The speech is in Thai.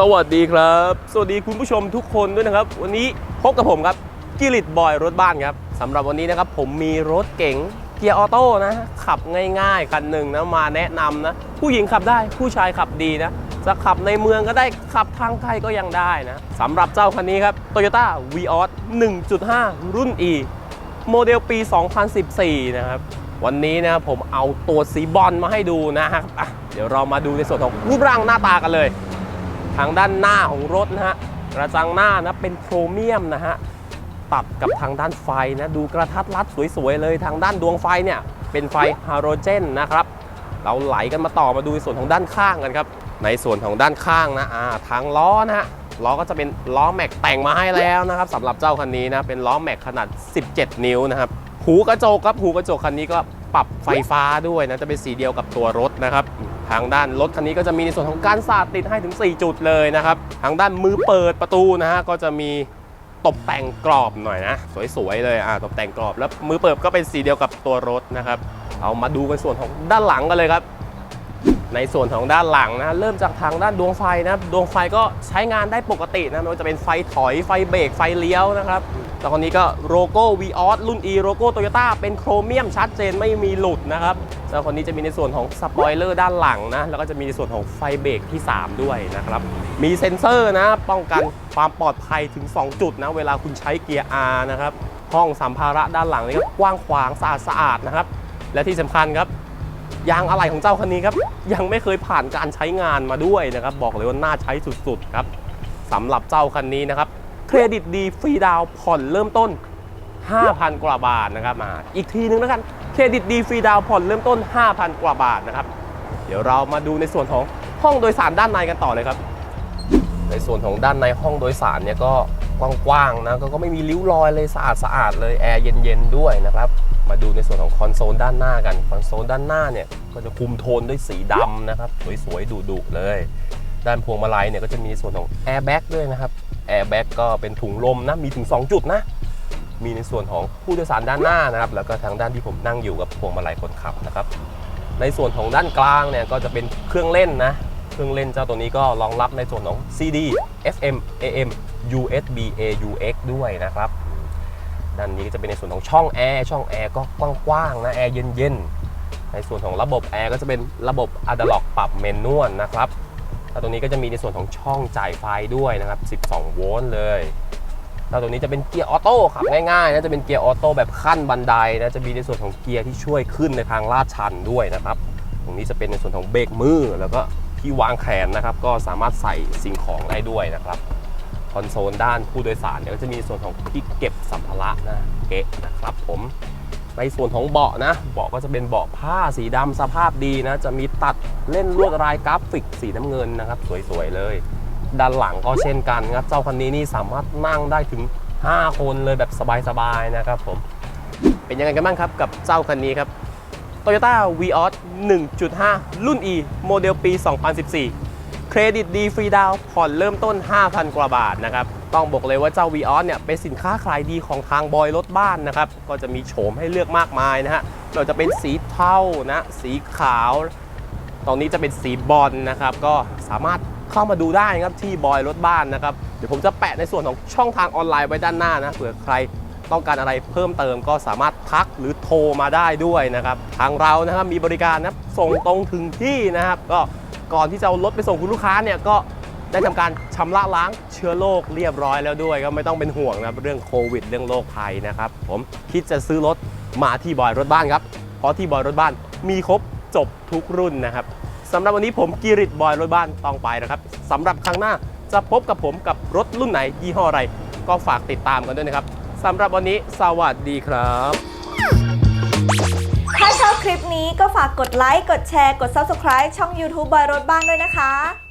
สวัสดีครับ สวัสดีคุณผู้ชมทุกคนด้วยนะครับ วันนี้พบกับผมครับกิริตบอยรถบ้านครับสำหรับวันนี้นะครับผมมีรถเก๋งเกียร์ออโต้นะขับง่ายๆคันหนึ่งนะมาแนะนำนะ ผู้หญิงขับได้ผู้ชายขับดีนะ จะขับในเมืองก็ได้ขับทางไกลก็ยังได้นะสำหรับเจ้าคันนี้ครับ Toyota Vios 1.5 รุ่น E โมเดลปี 2014 นะครับ วันนี้นะผมเอาตัวสีบอลมาให้ดูนะครับอะเดี๋ยวเรามาดูในส่วนของรูปร่างหน้าตากันเลย ทางด้านหน้าของรถนะฮะกระจังหน้านะเป็นโครเมียมนะฮะตัดกับทางด้านไฟนะดูกระทัดรัดสวยๆเลยทางด้านดวงไฟเนี่ยเป็นไฟฮาโลเจนนะครับเราไหลกันมาต่อมาดูในส่วนของด้านข้างกันครับในส่วนของด้านข้างนะอ่าทางล้อนะฮะล้อก็จะเป็นล้อแม็กแต่งมาให้แล้วนะครับสำหรับเจ้าคันนี้นะเป็นล้อแม็กขนาด 17 นิ้วนะครับหูกระจกครับหูกระจกคันนี้ก็ ปรับไฟฟ้าด้วยนะ จะเป็นสีเดียวกับตัวรถนะครับ ทางด้านรถคันนี้ก็จะมีในส่วนของการสาดติดให้ถึง 4 จุดเลยนะครับ ทางด้านมือเปิดประตูนะฮะก็จะมีตกแต่งกรอบหน่อยนะ สวยๆเลยอ่าตกแต่งกรอบแล้วมือเปิดก็เป็นสีเดียวกับตัวรถนะครับ เอามาดูกันส่วนของด้านหลังกันเลยครับ ในส่วนของด้านหลังนะเริ่มจากทางด้านดวงไฟนะดวงไฟก็ใช้งานได้ปกตินะไม่ว่าจะเป็นไฟถอยไฟเบรกไฟเลี้ยวนะครับ แล้วคนนี้ก็โลโก้ v ีออสรุ่น E โลโก้โตโยต้าเป็นโครเมียมชัดเจนไม่มีหลุดนะครับแล้วคนนี้จะมีในส่วนของสปอยเลอร์ด้านหลังนะแล้วก็จะมีในส่วนของไฟเบรกที่ 3 ด้วยนะครับ มีเซ็นเซอร์นะ ป้องกันความปลอดภัยถึง 2 จุดนะเวลาคุณใช้เกียร์ R นะครับห้องสัมภาระด้านหลังนี่ก็กว้างขวางสะอาดสะอาดนะครับและที่สำคัญครับยางอะไหล่ของเจ้าคันนี้ครับยังไม่เคยผ่านการใช้งานมาด้วยนะครับ บอกเลยว่าน่าใช้สุดๆครับสำหรับเจ้าคันนี้นะครับ เครดิตดีฟรีดาวผ่อนเริ่มต้น 5,000 กว่าบาทนะครับมาอีกทีนึงแล้วกันเครดิตดีฟรีดาวผ่อนเริ่มต้น 5,000 กว่าบาทนะครับ เดี๋ยวเรามาดูในส่วนของห้องโดยสารด้านในกันต่อเลยครับ ในส่วนของด้านในห้องโดยสารเนี่ยก็กว้างๆนะก็ก็ไม่มีริ้วรอยเลยสะอาดสะอาดๆเลยแอร์เย็นๆด้วยนะครับมาดูในส่วนของคอนโซลด้านหน้ากันคอนโซลด้านหน้าเนี่ยก็จะคุมโทนด้วยสีดำนะครับสวยๆดุๆเลย ด้านพวงมาลัยเนี่ยก็จะมีส่วนของแอร์แบ็กด้วยนะครับ แอร์แบ็กก็เป็นถุงลมนะ มีถึง 2 จุดนะ มีในส่วนของผู้โดยสารด้านหน้านะครับ แล้วก็ทางด้านที่ผมนั่งอยู่กับพวงมาลัยคนขับนะครับ ในส่วนของด้านกลางเนี่ยก็จะเป็นเครื่องเล่นนะ เครื่องเล่นเจ้าตัวนี้ก็รองรับในส่วนของ CD FM AM USB AUX ด้วยนะครับ ด้านนี้ก็จะเป็นในส่วนของช่องแอร์ ช่องแอร์ก็กว้างๆนะ แอร์เย็นๆ ในส่วนของระบบแอร์ก็จะเป็นระบบอะดาล็อกปรับเมนนวลนะครับ แล้วตรงนี้ก็จะมีในส่วนของช่องจ่ายไฟด้วยนะครับ 12 โวลต์เลยแล้วตัวนี้จะเป็นเกียร์ออโต้ขับง่ายๆนะจะเป็นเกียร์ออโต้แบบขั้นบันไดนะจะมีในส่วนของเกียร์ที่ช่วยขึ้นในทางลาดชันด้วยนะครับ ตรงนี้จะเป็นในส่วนของเบรกมือแล้วก็ที่วางแขนนะครับ ก็สามารถใส่สิ่งของได้ด้วยนะครับคอนโซลด้านผู้โดยสารเนี่ยก็จะมีส่วนของที่เก็บสัมภาระนะเกะนะครับผม ในส่วนของเบาะนะ เบาะก็จะเป็นเบาะผ้าสีดำสภาพดีนะ จะมีตัดเล่นลวดลายกราฟิกสีน้ำเงินนะครับ สวยๆเลย ด้านหลังก็เช่นกันครับ เจ้าคันนี้นี่สามารถนั่งได้ถึง 5 คนเลยแบบสบายๆนะครับผม เป็นยังไงกันบ้างครับกับเจ้าคันนี้ครับ Toyota Vios 1.5 รุ่น E โมเดลปี 2014 เครดิตดีฟรีดาวผ่อนเริ่มต้น 5,000 กว่าบาทนะครับ ต้องบอกเลยว่าเจ้า Vios เนี่ยเป็นสินค้าขายดีของทางบอยรถบ้านนะครับ ก็จะมีโฉมให้เลือกมากมายนะฮะเราจะเป็นสีเทานะสีขาวตรงนี้จะเป็นสีบอลนะครับ ก็สามารถเข้ามาดูได้นะครับที่บอยรถบ้านนะครับ เดี๋ยวผมจะแปะในส่วนของช่องทางออนไลน์ไว้ด้านหน้านะเผื่อใครต้องการอะไรเพิ่มเติมก็สามารถทักหรือโทรมาได้ด้วยนะครับทางเรานะครับมีบริการนะส่งตรงถึงที่นะครับ ก็ก่อนที่จะรถไปส่งคุณลูกค้าเนี่ยก็ได้ทำการชำระล้าง เชื้อโรคเรียบร้อยแล้วด้วย ก็ไม่ต้องเป็นห่วงนะครับเรื่องโควิด เรื่องโรคภัยนะครับ ผมคิดจะซื้อรถมาที่บอยรถบ้านครับ เพราะที่บอยรถบ้านมีครบจบทุกรุ่นนะครับสำหรับวันนี้ผมกิริตบอยรถบ้านต้องไปนะครับสำหรับครั้งหน้าจะพบกับผมกับรถรุ่นไหนยี่ห้ออะไร ก็ฝากติดตามกันด้วยนะครับสำหรับวันนี้สวัสดีครับ ถ้าชอบคลิปนี้ก็ฝากกดไลค์ กดแชร์ กด Subscribe ช่อง YouTube บอยรถบ้านด้วยนะคะ